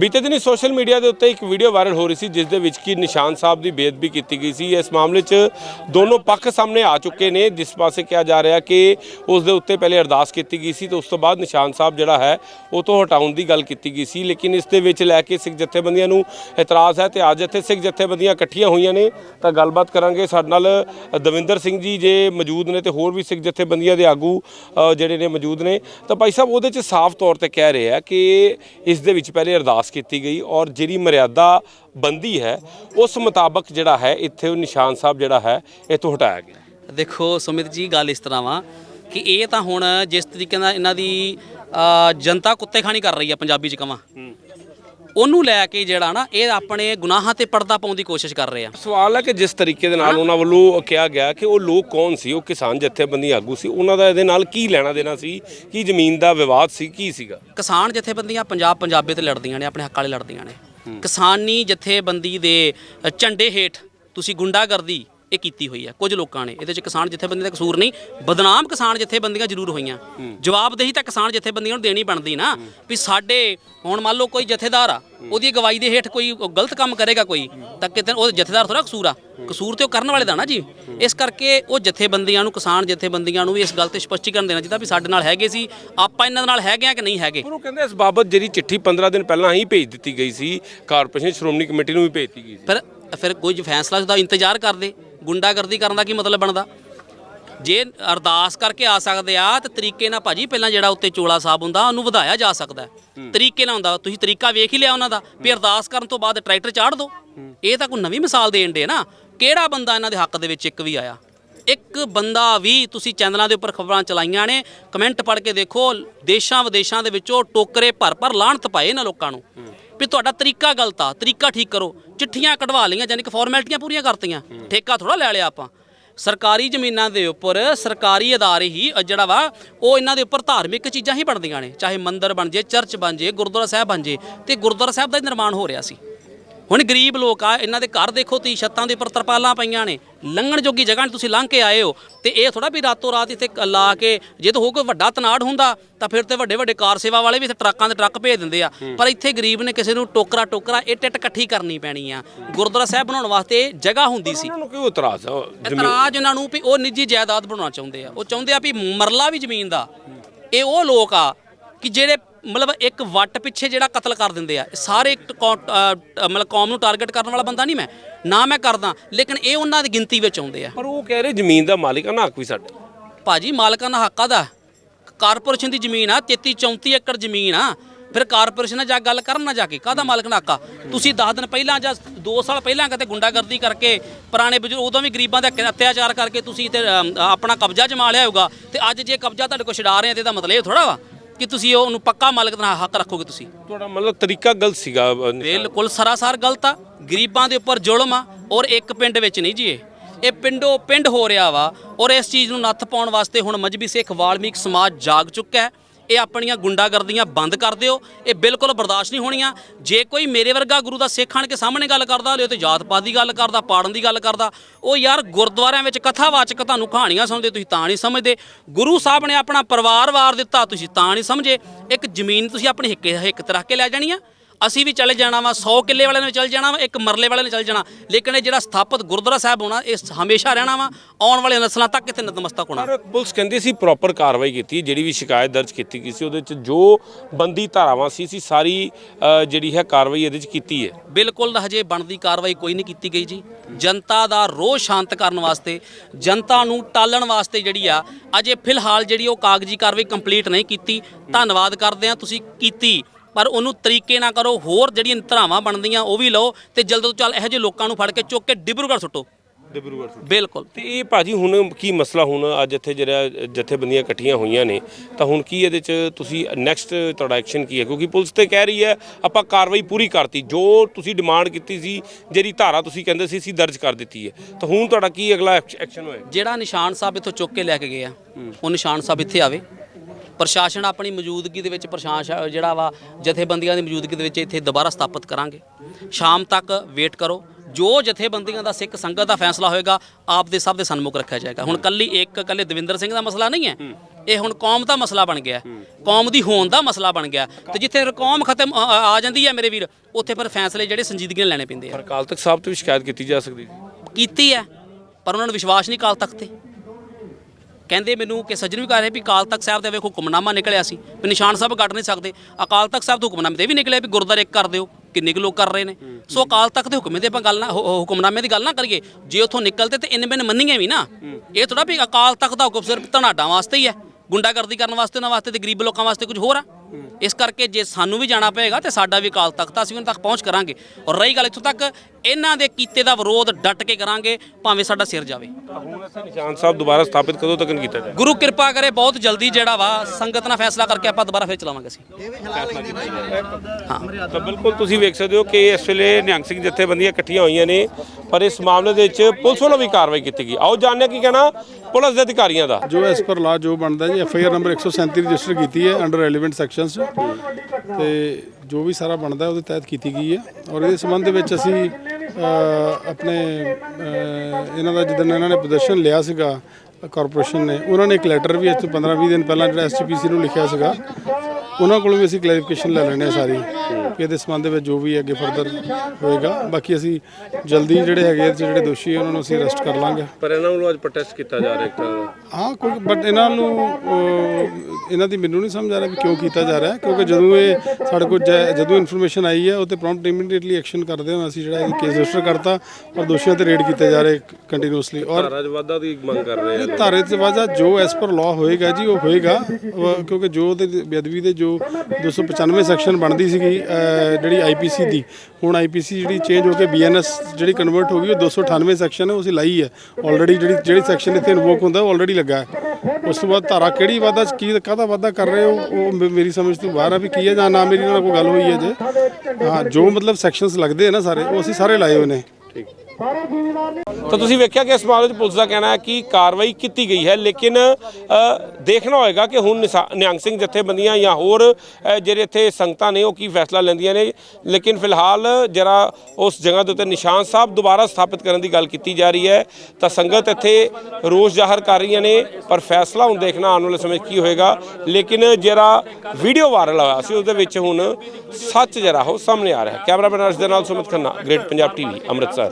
ਬੀਤੇ ਦਿਨੀ social media ਦੇ ਉੱਤੇ ਇੱਕ ਵੀਡੀਓ ਵਾਇਰਲ ਹੋ ਰਹੀ ਸੀ, ਜਿਸ ਦੇ ਵਿੱਚ ਕਿ ਨਿਸ਼ਾਨ ਸਾਹਿਬ ਦੀ ਬੇਅਦਬੀ ਕੀਤੀ ਗਈ ਸੀ। ਇਸ ਮਾਮਲੇ 'ਚ ਦੋਨੋਂ ਪੱਖ ਸਾਹਮਣੇ ਆ ਚੁੱਕੇ ਨੇ, ਜਿਸ ਪਾਸੇ ਕਿਹਾ ਜਾ ਰਿਹਾ ਕਿ ਉਸ ਦੇ ਉੱਤੇ ਪਹਿਲੇ ਅਰਦਾਸ ਕੀਤੀ ਗਈ ਸੀ ਤੇ ਉਸ ਤੋਂ ਬਾਅਦ ਨਿਸ਼ਾਨ ਸਾਹਿਬ ਜਿਹੜਾ ਹੈ, ਉਹ ਤੋਂ ਹਟਾਉਣ ਦੀ ਗੱਲ ਕੀਤੀ ਗਈ ਸੀ। ਲੇਕਿਨ ਇਸ ਦੇ ਵਿੱਚ ਲੈ ਕੇ ਸਿੱਖ ਜਥੇਬੰਦੀਆਂ ਨੂੰ ਇਤਰਾਜ਼ ਹੈ ਤੇ ਅੱਜ ਇੱਥੇ ਸਿੱਖ ਜਥੇਬੰਦੀਆਂ ਇਕੱਠੀਆਂ ਹੋਈਆਂ ਨੇ। ਤਾਂ ਗੱਲਬਾਤ ਕਰਾਂਗੇ ਸਾਡੇ ਨਾਲ ਦਵਿੰਦਰ ਸਿੰਘ ਜੀ, ਜੇ ਮੌਜੂਦ ਨੇ ਤੇ ਹੋਰ ਵੀ ਸਿੱਖ ਜਥੇਬੰਦੀਆਂ ਦੇ ਆਗੂ ਜਿਹੜੇ ਨੇ ਮੌਜੂਦ ਨੇ। ਤਾਂ ਭਾਈ ਸਾਹਿਬ, ਉਹਦੇ 'ਚ ਸਾਫ਼ ਤੌਰ ਤੇ ਕਹਿ ਰਹੇ ਆ ਕਿ ਇਸ ਦੇ ਵਿੱਚ ਪਹਿਲੇ ਅਰਦਾਸ ਕੀਤੀ ਗਈ ਔਰ ਜਿਹੜੀ ਮਰਿਆਦਾ ਬੰਦੀ ਹੈ ਉਸ ਮੁਤਾਬਕ ਜਿਹੜਾ ਹੈ ਇੱਥੇ ਉਹ ਨਿਸ਼ਾਨ ਸਾਹਿਬ ਜਿਹੜਾ ਹੈ ਤੋਂ ਹਟਾਇਆ ਗਿਆ। ਦੇਖੋ ਸੁਮਿਤ ਜੀ ਗੱਲ ਇਸ ਤਰ੍ਹਾਂ ਵਾ ਕਿ ਇਹ ਤਾਂ ਹੁਣ ਜਿਸ ਤਰੀਕੇ ਨਾਲ ਇਹਨਾਂ ਦੀ ਜਨਤਾ ਕੁੱਤੇ ਖਾਣੀ ਕਰ ਰਹੀ ਆ ਪੰਜਾਬੀ ਚ ਕਵਾਂ। ਉਹਨੂੰ ਲੈ ਕੇ ਜਿਹੜਾ ਨਾ ਇਹ ਆਪਣੇ ਗੁਨਾਹਾਂ ਤੇ ਪਰਦਾ ਪਾਉਣ ਦੀ ਕੋਸ਼ਿਸ਼ ਕਰ ਰਹੇ ਆ। ਸਵਾਲ ਹੈ ਕਿ ਜਿਸ ਤਰੀਕੇ ਦੇ ਨਾਲ ਉਹਨਾਂ ਵੱਲੋਂ ਕਿਹਾ ਗਿਆ ਕਿ ਉਹ ਲੋਕ ਕੌਣ ਸੀ? ਉਹ ਕਿਸਾਨ ਜਥੇਬੰਦੀ ਆਗੂ ਸੀ। ਉਹਨਾਂ ਦਾ ਇਹਦੇ ਨਾਲ ਕੀ ਲੈਣਾ ਦੇਣਾ ਸੀ? ਕੀ ਜ਼ਮੀਨ ਦਾ ਵਿਵਾਦ ਸੀ? ਕੀ ਸੀਗਾ? ਕਿਸਾਨ ਜਥੇਬੰਦੀਆਂ ਪੰਜਾਬ ਪੰਜਾਬੇ ਤੇ ਲੜਦੀਆਂ ਨੇ ਆਪਣੇ ਹੱਕ ਵਾਲੇ ਲੜਦੀਆਂ ਨੇ। ਕਿਸਾਨੀ ਜਥੇਬੰਦੀ ਦੇ ਝੰਡੇ ਹੇਠ ਤੁਸੀਂ ਗੁੰਡਾਗਰਦੀ ਇਹ ਕੀਤੀ ਹੋਈ ਹੈ ਕੁਝ ਲੋਕਾਂ ਨੇ। ਇਹਦੇ ਚ ਕਿਸਾਨ ਜਥੇਬੰਦੀ ਦਾ ਕਸੂਰ ਨਹੀਂ। ਬਦਨਾਮ ਕਿਸਾਨ ਜਥੇਬੰਦੀਆਂ ਜ਼ਰੂਰ ਹੋਈਆਂ। ਜਵਾਬਦੇਹੀ ਤਾਂ ਕਿਸਾਨ ਜਥੇਬੰਦੀਆਂ ਨੂੰ ਦੇਣੀ ਬਣਦੀ ਨਾ। ਵੀ ਸਾਡੇ ਹੁਣ ਮੰਨ ਲਓ ਕੋਈ ਜਥੇਦਾਰ ਆ ਉਹਦੀ ਅਗਵਾਈ ਦੇ ਹੇਠ ਕੋਈ ਗਲਤ ਕੰਮ ਕਰੇਗਾ ਕੋਈ ਤਾਂ ਕਿਤੇ ਉਹ ਜਥੇਦਾਰ ਥੋੜਾ ਕਸੂਰ ਆ। ਕਸੂਰ ਤੇ ਉਹ ਕਰਨ ਵਾਲੇ ਦਾ ਨਾ ਜੀ। ਇਸ ਕਰਕੇ ਉਹ ਜਥੇਬੰਦੀਆਂ ਨੂੰ ਕਿਸਾਨ ਜਥੇਬੰਦੀਆਂ ਨੂੰ ਵੀ ਇਸ ਗੱਲ ਤੇ ਸਪਸ਼ਟੀਕਰਨ ਦੇਣਾ ਚਾਹੀਦਾ ਵੀ ਸਾਡੇ ਨਾਲ ਹੈਗੇ ਸੀ। ਆਪਾਂ ਇਹਨਾਂ ਨਾਲ ਹੈਗੇ ਆ ਕਿ ਨਹੀਂ ਹੈਗੇ? ਪਰ ਉਹ ਕਹਿੰਦੇ ਇਸ ਬਾਬਤ ਜਿਹੜੀ ਚਿੱਠੀ 15 ਦਿਨ ਪਹਿਲਾਂ ਹੀ ਭੇਜ ਦਿੱਤੀ ਗਈ ਸੀ ਕਾਰਪੋਰੇਸ਼ਨ ਸ਼੍ਰੋਮਣੀ ਕਮੇਟੀ ਨੂੰ ਵੀ ਭੇਜ ਦਿੱਤੀ ਗਈ ਸੀ। ਫਿਰ ਫਿਰ ਕੋਈ ਫੈਸਲਾ ਦਾ ਇੰਤਜ਼ਾਰ ਕਰਦੇ। ਗੁੰਡਾਗਰਦੀ ਕਰਨ ਦਾ ਕੀ ਮਤਲਬ ਬਣਦਾ? ਜੇ ਅਰਦਾਸ ਕਰਕੇ ਆ ਸਕਦੇ ਆ ਤੇ ਤਰੀਕੇ ਨਾਲ ਭਾਜੀ ਪਹਿਲਾਂ ਜਿਹੜਾ ਉੱਤੇ ਚੋਲਾ ਸਾਹਿਬ ਹੁੰਦਾ ਉਹਨੂੰ ਵਧਾਇਆ ਜਾ ਸਕਦਾ। ਤਰੀਕੇ ਨਾਲ ਹੁੰਦਾ ਤੁਸੀਂ ਤਰੀਕਾ ਵੇਖ ਹੀ ਲਿਆ ਉਹਨਾਂ ਦਾ ਵੀ ਅਰਦਾਸ ਕਰਨ ਤੋਂ ਬਾਅਦ ਟਰੈਕਟਰ ਚਾੜ ਦਿਓ ਇਹ ਤਾਂ ਕੋਈ ਨਵੀਂ ਮਿਸਾਲ ਦੇਣ ਦੇ ਨਾ। ਕਿਹੜਾ ਬੰਦਾ ਇਹਨਾਂ ਦੇ ਹੱਕ ਦੇ ਵਿੱਚ ਇੱਕ ਵੀ ਆਇਆ? ਇੱਕ ਬੰਦਾ ਵੀ ਤੁਸੀਂ ਚੈਨਲਾਂ ਦੇ ਉੱਪਰ ਖਬਰਾਂ ਚਲਾਈਆਂ ਨੇ ਕਮੈਂਟ ਪੜ੍ਹ ਕੇ ਦੇਖੋ ਦੇਸ਼ਾਂ ਵਿਦੇਸ਼ਾਂ ਦੇ ਵਿੱਚੋਂ ਟੋਕਰੇ ਭਰ ਭਰ ਲਾਹਣਤ ਪਾਏ ਇਹਨਾਂ ਲੋਕਾਂ ਨੂੰ। ਵੀ ਤੁਹਾਡਾ ਤਰੀਕਾ ਗਲਤ ਆ, ਤਰੀਕਾ ਠੀਕ ਕਰੋ। ਚਿੱਠੀਆਂ ਕਢਵਾ ਲਈਆਂ, ਯਾਨੀ ਕਿ ਫਾਰਮੈਲਿਟੀਆਂ ਪੂਰੀਆਂ ਕਰਤੀਆਂ। ਠੇਕਾ ਥੋੜਾ ਲੈ ਲਿਆ ਆਪਾਂ। ਸਰਕਾਰੀ ਜ਼ਮੀਨਾਂ ਦੇ ਉੱਪਰ ਸਰਕਾਰੀ ਅਦਾਰੇ ਹੀ ਜਿਹੜਾ ਵਾ, ਉਹ ਇਹਨਾਂ ਦੇ ਉੱਪਰ ਧਾਰਮਿਕ ਚੀਜ਼ਾਂ ਹੀ ਬਣਦੀਆਂ ਨੇ। ਚਾਹੇ ਮੰਦਿਰ ਬਣ ਜੇ, ਚਰਚ ਬਣ ਜੇ, ਗੁਰਦੁਆਰਾ ਸਾਹਿਬ ਬਣ ਜੇ, ਤੇ ਗੁਰਦੁਆਰਾ ਸਾਹਿਬ ਦਾ ਹੀ ਨਿਰਮਾਣ ਹੋ ਰਿਹਾ ਸੀ। ਹੁਣ ਗਰੀਬ ਲੋਕ ਆ ਇਹਨਾਂ ਦੇ ਘਰ ਦੇਖੋ ਤੀ ਛੱਤਾਂ ਦੇ ਉੱਪਰ ਤਰਪਾਲਾਂ ਪਈਆਂ ਨੇ ਲੰਘਣ ਜੋਗੀ ਜਗ੍ਹਾ 'ਤੇ ਤੁਸੀਂ ਲੰਘ ਕੇ ਆਏ ਹੋ। ਤੇ ਇਹ ਥੋੜਾ ਵੀ ਰਾਤੋਂ ਰਾਤ ਇੱਥੇ ਲਾ ਕੇ ਜੇ ਤਾਂ ਹੋ ਕੋਈ ਵੱਡਾ ਤਨਾੜ ਹੁੰਦਾ ਤਾਂ ਫਿਰ ਤੇ ਵੱਡੇ ਵੱਡੇ ਕਾਰ ਸੇਵਾ ਵਾਲੇ ਵੀ ਇੱਥੇ ਟਰੱਕਾਂ ਦੇ ਟਰੱਕ ਭੇਜ ਦਿੰਦੇ ਆ। ਪਰ ਇੱਥੇ ਗਰੀਬ ਨੇ ਕਿਸੇ ਨੂੰ ਟੋਕਰਾ ਟੋਕਰਾ ਇਹ ਟਿੱਟ ਇਕੱਠੀ ਕਰਨੀ ਪੈਣੀ ਆ। ਗੁਰਦੁਆਰਾ ਸਾਹਿਬ ਬਣਾਉਣ ਵਾਸਤੇ ਜਗ੍ਹਾ ਹੁੰਦੀ ਸੀ। ਉਹਨਾਂ ਨੂੰ ਕਿਉਂ ਇਤਰਾਜ਼ ਆ? ਇਤਰਾਜ਼ ਉਹਨਾਂ ਨੂੰ ਵੀ ਉਹ ਨਿੱਜੀ ਜਾਇਦਾਦ ਬਣਾਉਣਾ ਚਾਹੁੰਦੇ ਆ। ਉਹ ਚਾਹੁੰਦੇ ਆ ਵੀ ਮਰਲਾ ਵੀ ਜ਼ਮੀਨ ਦਾ। ਇਹ ਉਹ ਲੋਕ ਆ ਕਿ ਜਿਹੜੇ ਮਤਲਬ ਇੱਕ ਵੱਟ ਪਿੱਛੇ ਜਿਹੜਾ ਕਤਲ ਕਰ ਦਿੰਦੇ ਆ। ਸਾਰੇ ਇੱਕ ਕੌ- ਅ, ਅ, ਮਤਲਬ ਕੌਮ ਨੂੰ ਟਾਰਗੇਟ ਕਰਨ ਵਾਲਾ ਬੰਦਾ ਨਹੀਂ ਮੈਂ। ਨਾ ਮੈਂ ਕਰਦਾ ਲੇਕਿਨ ਇਹ ਉਹਨਾਂ ਦੀ ਗਿਣਤੀ ਵਿੱਚ ਆਉਂਦੇ ਆ। ਪਰ ਉਹ ਕਹਿ ਰਹੇ ਜ਼ਮੀਨ ਦਾ ਮਾਲਿਕਾਨਾ ਹੱਕ ਵੀ ਸਾਡੇ। ਭਾਜੀ ਮਾਲਕਾਂ ਦਾ ਹੱਕ ਆਦਾ ਕਾਰਪੋਰੇਸ਼ਨ ਦੀ ਜ਼ਮੀਨ ਆ 33 34 ਏਕੜ ਜ਼ਮੀਨ ਆ। ਫਿਰ ਕਾਰਪੋਰੇਸ਼ਨ ਨਾਲ ਜਾ ਕੇ ਗੱਲ ਕਰਨ ਨਾ ਜਾ ਕੇ ਕਾਹਦਾ ਮਾਲਕ ਨਾ ਹੱਕ ਆ? ਤੁਸੀਂ 10 ਦਿਨ ਪਹਿਲਾਂ ਜਾਂ 2 ਸਾਲ ਪਹਿਲਾਂ ਕਿਤੇ ਗੁੰਡਾਗਰਦੀ ਕਰਕੇ ਪੁਰਾਣੇ ਬਜ਼ੁਰਗ ਉਦੋਂ ਵੀ ਗਰੀਬਾਂ ਦਾ ਅਤਿਆਚਾਰ ਕਰਕੇ ਤੁਸੀਂ ਤੇ ਅਮ, ਆਪਣਾ ਕਬਜ਼ਾ ਜਮਾ ਲਿਆ ਹੋਊਗਾ ਤੇ ਅੱਜ ਜੇ ਕਬਜ਼ਾ ਤੁਹਾਡੇ ਕੋਲ ਛਡਾ ਰਹੇ ਆ ਤੇ ਇਹਦਾ ਮਤਲਬ ਇਹ ਥੋੜਾ ਵਾ। ਕਿ ਤੁਸੀਂ ਉਹਨੂੰ ਪੱਕਾ ਮਾਲਕ ਦਾ ਹੱਕ ਰੱਖੋਗੇ ਤੁਸੀਂ? ਤੁਹਾਡਾ ਮਤਲਬ ਤਰੀਕਾ ਗਲਤ ਸੀਗਾ। ਬਿਲਕੁਲ ਸਰਾਸਰ ਗਲਤ ਆ। ਗਰੀਬਾਂ ਦੇ ਉੱਪਰ ਜ਼ੁਲਮ ਆ ਔਰ ਇੱਕ ਪਿੰਡ ਵਿੱਚ ਨਹੀਂ ਜੀ ਇਹ। ਇਹ ਪਿੰਡੋ ਪਿੰਡ ਹੋ ਰਿਹਾ ਵਾ ਔਰ ਇਸ ਚੀਜ਼ ਨੂੰ ਨੱਥ ਪਾਉਣ ਵਾਸਤੇ ਹੁਣ ਮਜਬੀ ਸਿੱਖ ਵਾਲਮੀਕ ਸਮਾਜ ਜਾਗ ਚੁੱਕਾ ਹੈ। ਇਹ ਆਪਣੀਆਂ ਗੁੰਡਾਗਰਦੀਆਂ ਬੰਦ ਕਰ ਦਿਓ। ਇਹ ਬਿਲਕੁਲ ਬਰਦਾਸ਼ਤ ਨਹੀਂ ਹੋਣੀਆਂ। ਜੇ ਕੋਈ ਮੇਰੇ ਵਰਗਾ ਗੁਰੂ ਦਾ ਸਿੱਖ ਆਣ ਕੇ ਸਾਹਮਣੇ ਗੱਲ ਕਰਦਾ, ਲਿਓ ਤੇ ਜਾਤ ਪਾਤ ਦੀ ਗੱਲ ਕਰਦਾ, ਪਾੜਨ ਦੀ ਗੱਲ ਕਰਦਾ। ਉਹ ਯਾਰ ਗੁਰਦੁਆਰਿਆਂ ਵਿੱਚ ਕਥਾਵਾਚਕ ਤੁਹਾਨੂੰ ਕਹਾਣੀਆਂ ਸੁਣਦੇ, ਤੁਸੀਂ ਤਾਂ ਨਹੀਂ ਸਮਝਦੇ। ਗੁਰੂ ਸਾਹਿਬ ਨੇ ਆਪਣਾ ਪਰਿਵਾਰ ਵਾਰ ਦਿੱਤਾ, ਤੁਸੀਂ ਤਾਂ ਨਹੀਂ ਸਮਝੇ। ਇੱਕ ਜ਼ਮੀਨ ਤੁਸੀਂ ਆਪਣੇ ਹਿੱਕੇ ਹਿੱਕ ਤੇ ਰੱਖ ਕੇ ਲੈ ਜਾਣੀ ਆ। ਅਸੀਂ ਵੀ ਚਲੇ ਜਾਣਾ ਵਾ 100 ਕਿੱਲੇ ਵਾਲੇ ਨੇ ਚਲ ਜਾਣਾ ਵਾ ਇੱਕ ਮਰਲੇ ਵਾਲੇ ਨੇ ਚਲ ਜਾਣਾ। ਲੇਕਿਨ ਇਹ ਜਿਹੜਾ ਸਥਾਪਿਤ ਗੁਰਦੁਆਰਾ ਸਾਹਿਬ ਹੋਣਾ ਇਹ ਹਮੇਸ਼ਾ ਰਹਿਣਾ ਵਾ ਆਉਣ ਵਾਲੇ ਨਸਲਾਂ ਤੱਕ ਇੱਥੇ ਨਤਮਸਤਕ ਹੋਣਾ। ਪਰ ਪੁਲਿਸ ਕਹਿੰਦੀ ਸੀ ਪ੍ਰੋਪਰ ਕਾਰਵਾਈ ਕੀਤੀ ਜਿਹੜੀ ਵੀ ਸ਼ਿਕਾਇਤ ਦਰਜ ਕੀਤੀ ਗਈ ਸੀ ਉਹਦੇ ਵਿੱਚ ਜੋ ਬੰਦੀ ਧਾਰਾਵਾਂ ਸੀ ਸੀ ਸਾਰੀ ਜਿਹੜੀ ਹੈ ਕਾਰਵਾਈ ਇਹਦੇ ਵਿੱਚ ਕੀਤੀ ਹੈ। ਬਿਲਕੁਲ ਹਜੇ ਬਣਦੀ ਕਾਰਵਾਈ ਕੋਈ ਨਹੀਂ ਕੀਤੀ ਗਈ ਜੀ। ਜਨਤਾ ਦਾ ਰੋਹ ਸ਼ਾਂਤ ਕਰਨ ਵਾਸਤੇ ਜਨਤਾ ਨੂੰ ਟਾਲਣ ਵਾਸਤੇ ਜਿਹੜੀ ਆ ਅਜੇ ਫਿਲਹਾਲ ਜਿਹੜੀ ਉਹ ਕਾਗਜ਼ੀ ਕਾਰਵਾਈ ਕੰਪਲੀਟ ਨਹੀਂ ਕੀਤੀ। ਧੰਨਵਾਦ ਕਰਦੇ ਆ ਤੁਸੀਂ ਕੀਤੀ। ਪਰ ਉਹਨੂੰ ਤਰੀਕੇ ਨਾਲ ਕਰੋ ਹੋਰ ਜਿਹੜੀਆਂ ਧਰਾਵਾਂ ਬਣਦੀਆਂ ਉਹ ਵੀ ਲਓ ਤੇ ਜਲਦ ਤੋਂ ਚੱਲ ਇਹੋ ਜਿਹੇ ਲੋਕਾਂ ਨੂੰ ਫੜ ਕੇ ਚੁੱਕ ਕੇ ਡਿਬਰੂਗੜ੍ਹ ਸੁੱਟੋ। ਡਿਬਰੂਗੜ੍ਹ ਬਿਲਕੁਲ। ਤੇ ਇਹ ਭਾਜੀ ਹੁਣ ਕੀ ਮਸਲਾ ਹੁਣ ਅੱਜ ਇੱਥੇ ਜਿਹੜਾ ਜਥੇਬੰਦੀਆਂ ਇਕੱਠੀਆਂ ਹੋਈਆਂ ਨੇ ਤਾਂ ਹੁਣ ਕੀ ਇਹਦੇ ਚ ਤੁਸੀਂ ਨੈਕਸਟ ਤੁਹਾਡਾ ਐਕਸ਼ਨ ਕੀ ਹੈ? ਕਿਉਂਕਿ ਪੁਲਿਸ ਤੇ ਕਹਿ ਰਹੀ ਹੈ ਆਪਾਂ ਕਾਰਵਾਈ ਪੂਰੀ ਕਰਤੀ ਜੋ ਤੁਸੀਂ ਡਿਮਾਂਡ ਕੀਤੀ ਸੀ ਜਿਹੜੀ ਧਾਰਾ ਤੁਸੀਂ ਕਹਿੰਦੇ ਸੀ ਅਸੀਂ ਦਰਜ ਕਰ ਦਿੱਤੀ ਹੈ। ਤਾਂ ਹੁਣ ਤੁਹਾਡਾ ਕੀ ਅਗਲਾ ਐਕਸ਼ਨ ਹੋਏਗਾ ਜਿਹੜਾ ਨਿਸ਼ਾਨ ਸਾਹਿਬ ਇੱਥੋਂ ਚੁੱਕ ਕੇ ਲੈ ਕੇ ਗਏ ਆ ਉਹ ਨਿਸ਼ਾਨ ਸਾਹਿਬ ਇੱਥੇ ਆਵੇ। ਪ੍ਰਸ਼ਾਸਨ ਆਪਣੀ ਮੌਜੂਦਗੀ ਦੇ ਵਿੱਚ ਪ੍ਰਸ਼ਾਸਨ ਜਿਹੜਾ ਵਾ ਜਥੇਬੰਦੀਆਂ ਦੀ ਮੌਜੂਦਗੀ ਦੇ ਵਿੱਚ ਇੱਥੇ ਦੁਬਾਰਾ ਸਥਾਪਿਤ ਕਰਾਂਗੇ। ਸ਼ਾਮ ਤੱਕ ਵੇਟ ਕਰੋ। ਜੋ ਜਥੇਬੰਦੀਆਂ ਦਾ ਸਿੱਖ ਸੰਗਤ ਦਾ ਫੈਸਲਾ ਹੋਏਗਾ ਆਪ ਦੇ ਸਭ ਦੇ ਸਨਮੁਖ ਰੱਖਿਆ ਜਾਏਗਾ। ਹੁਣ ਕੱਲੀ ਇੱਕ ਕੱਲੇ ਦਵਿੰਦਰ ਸਿੰਘ ਦਾ ਮਸਲਾ ਨਹੀਂ ਹੈ। ਇਹ ਹੁਣ ਕੌਮ ਦਾ ਮਸਲਾ ਬਣ ਗਿਆ। ਕੌਮ ਦੀ ਹੋਣ ਦਾ ਮਸਲਾ ਬਣ ਗਿਆ। ਤੇ ਜਿੱਥੇ ਕੌਮ ਖਤਮ ਆ- ਜਾਂਦੀ ਹੈ ਮੇਰੇ ਵੀਰ ਉੱਥੇ ਫਿਰ ਫੈਸਲੇ ਜਿਹੜੇ ਸੰਜੀਦਗੀ ਨਾਲ ਲੈਣੇ ਪੈਂਦੇ ਆ। ਪਰ ਅਕਾਲ ਤਖਤ ਸਾਹਿਬ ਤੋਂ ਵੀ ਸ਼ਿਕਾਇਤ ਕੀਤੀ ਜਾ ਸਕਦੀ ਕੀਤੀ ਹੈ ਪਰ ਉਹਨਾਂ ਨੂੰ ਵਿਸ਼ਵਾਸ ਨਹੀਂ ਕਾਲ ਤੱਕ ਤੇ। ਕਹਿੰਦੇ ਮੈਨੂੰ ਕਿ ਸੱਜਣ ਵੀ ਕਹ ਰਹੇ ਵੀ ਅਕਾਲ ਤਖਤ ਸਾਹਿਬ ਦੇ ਵੇਖੋ ਹੁਕਮਨਾਮਾ ਨਿਕਲਿਆ ਸੀ, ਵੀ ਨਿਸ਼ਾਨ ਸਾਹਿਬ ਕੱਢ ਨਹੀਂ ਸਕਦੇ। ਅਕਾਲ ਤਖਤ ਸਾਹਿਬ ਦੇ ਹੁਕਮਨਾਮੇ ਤੇ ਵੀ ਨਿਕਲਿਆ ਵੀ ਗੁਰਦੁਆਰੇ ਇੱਕ ਕਰ ਦਿਓ, ਕਿੰਨੇ ਕੁ ਲੋਕ ਕਰ ਰਹੇ ਨੇ। ਸੋ ਅਕਾਲ ਤਖਤ ਦੇ ਹੁਕਮੇ ਦੀ ਆਪਾਂ ਗੱਲ ਨਾ ਹੁਕਮਨਾਮੇ ਦੀ ਗੱਲ ਨਾ ਕਰੀਏ, ਜੇ ਉੱਥੋਂ ਨਿਕਲਦੇ ਤੇ ਇੰਨੇ ਬਿਨ ਮੰਨੀਏ ਵੀ ਨਾ, ਇਹ ਥੋੜਾ ਵੀ ਅਕਾਲ ਤਖਤ ਦਾ ਹੁਕਮ ਸਿਰਫ ਧਨਾਡਾਂ ਵਾਸਤੇ ਹੀ ਹੈ। ਗੁੰਡਾਗਰਦੀ ਕਰਨ ਵਾਸਤੇ ਉਹਨਾਂ ਵਾਸਤੇ ਤੇ ਗਰੀਬ ਲੋਕਾਂ ਵਾਸਤੇ ਕੁਝ ਹੋਰ ਆ। ਇਸ ਕਰਕੇ ਜੇ ਸਾਨੂੰ ਵੀ ਜਾਣਾ ਪਏਗਾ ਤੇ ਸਾਡਾ ਵੀ ਅਕਾਲ ਤਖਤ ਅਸੀਂ ਉਹਨਾਂ ਤੱਕ ਪਹੁੰਚ ਕਰਾਂਗੇ। ਔਰ ਰਹੀ ਗੱਲ ਇੱਥੋਂ ਤੱਕ ਇਹਨਾਂ ਦੇ ਕੀਤੇ ਦਾ ਵਿਰੋਧ ਡਟ ਕੇ ਕਰਾਂਗੇ ਭਾਵੇਂ ਸਾਡਾ ਸਿਰ ਜਾਵੇ। ਹੁਣ ਅਸੀਂ ਨਿਸ਼ਾਨ ਸਾਹਿਬ ਦੁਬਾਰਾ ਸਥਾਪਿਤ ਕਦੋਂ ਤੱਕ ਕੀਤਾ ਜਾਏ? ਗੁਰੂ ਕਿਰਪਾ ਕਰੇ ਬਹੁਤ ਜਲਦੀ ਜਿਹੜਾ ਵਾ ਸੰਗਤ ਨਾਲ ਫੈਸਲਾ ਕਰਕੇ ਆਪਾਂ ਦੁਬਾਰਾ ਫੇਰ ਚਲਾਵਾਂਗੇ ਅਸੀਂ। ਤਾਂ ਬਿਲਕੁਲ ਤੁਸੀਂ ਵੇਖ ਸਕਦੇ ਹੋ ਕਿ ਇਸ ਵੇਲੇ ਨਿਹੰਗ ਸਿੰਘ ਜਥੇਬੰਦੀਆਂ ਇਕੱਠੀਆਂ ਹੋਈਆਂ ਨੇ ਪਰ ਇਸ ਮਾਮਲੇ ਦੇ ਵਿੱਚ ਪੁਲਿਸ ਵੱਲੋਂ ਵੀ ਕਾਰਵਾਈ ਕੀਤੀ ਗਈ। ਆਓ ਜਾਣਦੇ ਹਾਂ ਕੀ ਕਹਿਣਾ ਪੁਲਿਸ ਦੇ ਅਧਿਕਾਰੀਆਂ ਦਾ। ਜੋ ਐਸ ਪਰ ਲਾ ਜੋ ਬਣਦਾ ਜੀ F I R number 137 register ਕੀਤੀ ਹੈ ਅੰਡਰ ਰੈਲੇਵੈਂਟ ਸੈਕਸ਼ਨਸ ਤੇ ਜੋ ਵੀ ਸਾਰਾ ਬਣਦਾ ਉਹਦੇ ਤਹਿਤ ਕੀਤੀ ਗਈ ਹੈ। ਔਰ ਇਹਦੇ ਸੰਬੰਧ ਦੇ ਵਿੱਚ ਅਸੀਂ ਆਪਣੇ ਇਹਨਾਂ ਦਾ ਜਿੱਦਣ ਇਹਨਾਂ ਨੇ ਪ੍ਰਦਰਸ਼ਨ ਲਿਆ ਸੀਗਾ ਕਾਰਪੋਰੇਸ਼ਨ ਨੇ ਉਹਨਾਂ ਨੇ ਇੱਕ ਲੈਟਰ ਵੀ ਇੱਥੇ 15 20 ਦਿਨ ਪਹਿਲਾਂ ਜਿਹੜਾ ਐਸਟੀਪੀਸੀ ਨੂੰ ਲਿਖਿਆ ਸੀਗਾ ਉਹਨਾਂ ਕੋਲੋਂ ਵੀ ਅਸੀਂ ਕਲੈਰੀਫਿਕੇਸ਼ਨ ਲੈ ਲੈਣੇ ਆ ਸਾਰੀ ਕਿ ਇਹਦੇ ਸੰਬੰਧ ਵਿੱਚ ਜੋ ਵੀ ਅੱਗੇ ਫਰਦਰ ਹੋਏਗਾ। ਬਾਕੀ ਅਸੀਂ ਜਲਦੀ ਜਿਹੜੇ ਹੈਗੇ ਜਿਹੜੇ ਦੋਸ਼ੀ ਹੈ ਉਹਨਾਂ ਨੂੰ ਅਸੀਂ ਅਰੈਸਟ ਕਰ ਲਾਂਗੇ। ਪਰ ਇਹਨਾਂ ਵੱਲੋਂ ਅੱਜ ਪ੍ਰੋਟੈਸਟ ਕੀਤਾ ਜਾ ਰਿਹਾ ਇੱਕ ਹਾਂ ਕੋਈ ਬਟ ਇਹਨਾਂ ਨੂੰ ਇਹਨਾਂ ਦੀ ਮੈਨੂੰ ਨਹੀਂ ਸਮਝ ਆ ਰਿਹਾ ਵੀ ਕਿਉਂ ਕੀਤਾ ਜਾ ਰਿਹਾ ਹੈ, ਕਿਉਂਕਿ ਜਦੋਂ ਇਹ ਸਾਡੇ ਕੋਲ ਜੈ- ਜਦੋਂ ਇਨਫੋਰਮੇਸ਼ਨ ਆਈ ਹੈ ਉਹ ਤੇ ਪ੍ਰੌਮਪਟ ਇਮੀਡੀਏਟਲੀ ਐਕਸ਼ਨ ਕਰਦੇ ਹਾਂ ਅਸੀਂ ਜਿਹੜਾ ਇਹ ਕੇਸ ਰਜਿਸਟਰ ਕਰਤਾ ਔਰ ਦੋਸ਼ੀਆਂ ਤੇ ਰੇਡ ਕੀਤੇ ਜਾ ਰਹੇ ਕੰਟੀਨਿਊਸਲੀ ਔਰ ਧਾਰਾ ਵਾਧਾ ਦੀ ਮੰਗ ਕਰ ਰਹੇ ਆ। ਧਾਰੇ ਤੇ ਵਾਜਾ ਜੋ ਐਸ ਪਰ ਲਾਅ ਹੋਏਗਾ ਜੀ ਉਹ ਹੋਏਗਾ। ਉਹ ਕਿਉਂਕਿ ਜੋ ਤੇ ਬੇਅਦਬੀ ਦੇ ਜੋ 295 ਸੈਕਸ਼ਨ ਬਣਦੀ ਸੀਗੀ ਅਹ, ਜਿਹੜੀ ਆਈਪੀਸੀ ਦੀ ਹੁਣ ਆਈਪੀਸੀ ਜਿਹੜੀ ਚੇਂਜ ਹੋ ਕੇ ਬੀਐਨਐਸ ਜਿਹੜੀ ਕਨਵਰਟ ਹੋ ਗਈ ਉਹ 298 ਸੈਕਸ਼ਨ ਹੈ ਉਹ ਅਸੀਂ ਲਾਈ ਹੈ। ਆਲਰੇਡੀ ਜਿਹੜੀ ਜਿਹੜੀ ਸੈਕਸ਼ਨ ਇੱਥੇ ਇਨਵੋਕ ਹੁੰਦਾ ਉਹ ਆਲਰੇਡੀ ਲੱਗਾ ਹੈ। ਉਸ ਤੋਂ ਬਾਅਦ ਧਾਰਾ ਕਿਹੜੀ ਵਾਧਾ ਚ ਕੀ ਕਾਹਦਾ ਵਾਧਾ ਕਰ ਰਹੇ ਹੋ? ਉਹ ਮੇ- ਮੇਰੀ ਸਮਝ ਤੋਂ ਬਾਹਰ ਆ ਵੀ ਕੀ ਹੈ ਜਾਂ ਨਾ ਮੇਰੀ ਨਾਲ ਕੋਈ ਗੱਲ ਹੋਈ ਹੈ ਜੇ। ਹਾਂ ਜੋ ਮਤਲਬ ਸੈਕਸ਼ਨਸ ਲੱਗਦੇ ਆ ਨਾ ਸਾਰੇ ਉਹ ਅਸੀਂ ਸਾਰੇ ਲਾਏ ਹੋਏ ਨੇ। ਤਾਂ ਤੁਸੀਂ ਵੇਖਿਆ ਕਿ ਇਸ ਮਾਮਲੇ 'ਚ ਪੁਲਿਸ ਦਾ ਕਹਿਣਾ ਹੈ ਕਿ ਕਾਰਵਾਈ ਕੀਤੀ ਗਈ ਹੈ, ਲੇਕਿਨ ਦੇਖਣਾ ਹੋਏਗਾ ਕਿ ਹੁਣ ਨਿਸਾ- ਨਿਹੰਗ ਸਿੰਘ ਜਥੇਬੰਦੀਆਂ ਜਾਂ ਹੋਰ ਜਿਹੜੇ ਇੱਥੇ ਸੰਗਤਾਂ ਨੇ ਉਹ ਕੀ ਫੈਸਲਾ ਲੈਂਦੀਆਂ ਨੇ। ਲੇਕਿਨ ਫਿਲਹਾਲ ਜਰਾ ਉਸ ਜਗ੍ਹਾ ਦੇ ਉੱਤੇ ਨਿਸ਼ਾਨ ਸਾਹਿਬ ਦੁਬਾਰਾ ਸਥਾਪਿਤ ਕਰਨ ਦੀ ਗੱਲ ਕੀਤੀ ਜਾ ਰਹੀ ਹੈ। ਤਾਂ ਸੰਗਤ ਇੱਥੇ ਰੋਸ ਜ਼ਾਹਰ ਕਰ ਰਹੀਆਂ ਨੇ, ਪਰ ਫੈਸਲਾ ਹੁਣ ਦੇਖਣਾ ਆਉਣ ਵਾਲੇ ਸਮੇਂ 'ਚ ਕੀ ਹੋਏਗਾ। ਲੇਕਿਨ ਜਿਹੜਾ ਵੀਡੀਓ ਵਾਇਰਲ ਹੋਇਆ ਸੀ ਉਸ ਵਿੱਚ ਹੁਣ ਸੱਚ ਜਰਾ ਉਹ ਸਾਹਮਣੇ ਆ ਰਿਹਾ ਕੈਮਰਾਮੈਨ ਅਰਸ਼ ਦੇ ਨਾਲ ਸੁਮਿਤ ਖੰਨਾ, ਗ੍ਰੇਟ ਪੰਜਾਬ ਟੀਵੀ, ਅੰਮ੍ਰਿਤਸਰ।